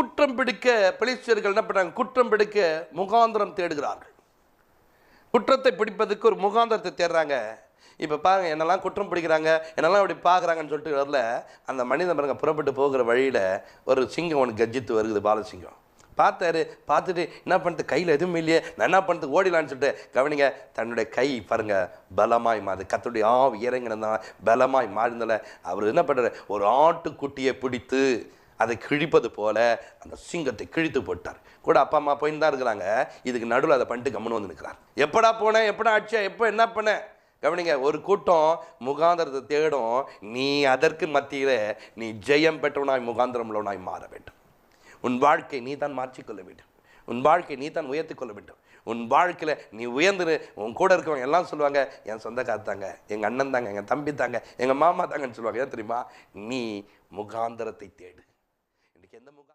குற்றம் பிடிக்க பிலிஸ்தியர்கள் என்ன பண்ணாங்க குற்றம் பிடிக்க முகாந்திரம் தேடுகிறார்கள். குற்றத்தை பிடிப்பதற்கு ஒரு முகாந்திரத்தை தேடுறாங்க. இப்போ பாருங்க என்னெல்லாம் குற்றம் பிடிக்கிறாங்க என்னெல்லாம் இப்படி பார்க்குறாங்கன்னு சொல்லிட்டு வரல. அந்த மனிதன் பாருங்க புறப்பட்டு போகிற வழியில் ஒரு சிங்கம் ஒன்று கஜித்து வருகுது பாலசிங்கம் பார்த்தாரு பார்த்துட்டு என்ன பண்ணுறது கையில் எதுவும் இல்லையே. நான் என்ன பண்ணுறது ஓடிலான்னு சொல்லிட்டு கவனிங்க தன்னுடைய கை பாருங்க பலமாய் மாறு கத்துடைய ஆவி இறங்கினதான் பலமாய் மாறினால அவர் என்ன பண்ணுறாரு ஒரு ஆட்டுக்குட்டியை பிடித்து அதை கிழிப்பது போல அந்த சிங்கத்தை கிழித்து போட்டார். கூட அப்பா அம்மா போயின்னு தான் இருக்கிறாங்க. இதுக்கு நடுவில் அதை பண்ணிட்டு கம்முன்னு வந்து நிற்கிறார் எப்படா போனேன்? எப்படா ஆச்சா? எப்போ என்ன பண்ணேன் கவனிங்க ஒரு கூட்டம் முகாந்திரத்தை தேடும் நீ அதற்கு மத்தியில் நீ ஜெயம் பெற்றவனாய் முகாந்திரம் உள்ளவனாய் மாற வேண்டும். உன் வாழ்க்கை நீ தான் மாற்றிக்கொள்ள வேண்டும். உன் வாழ்க்கை நீ தான் உயர்த்தி கொள்ள வேண்டும். உன் வாழ்க்கையில் நீ உயர்ந்துரு. உன் கூட இருக்கவங்க எல்லாம் சொல்லுவாங்க என் சொந்தக்கார தாங்க எங்கள் அண்ணன் தாங்க எங்கள் தம்பி தாங்க எங்கள் மாமா தாங்கன்னு சொல்லுவாங்க. ஏன் தெரியுமா? நீ முகாந்திரத்தை தேடு. కింద ముఖ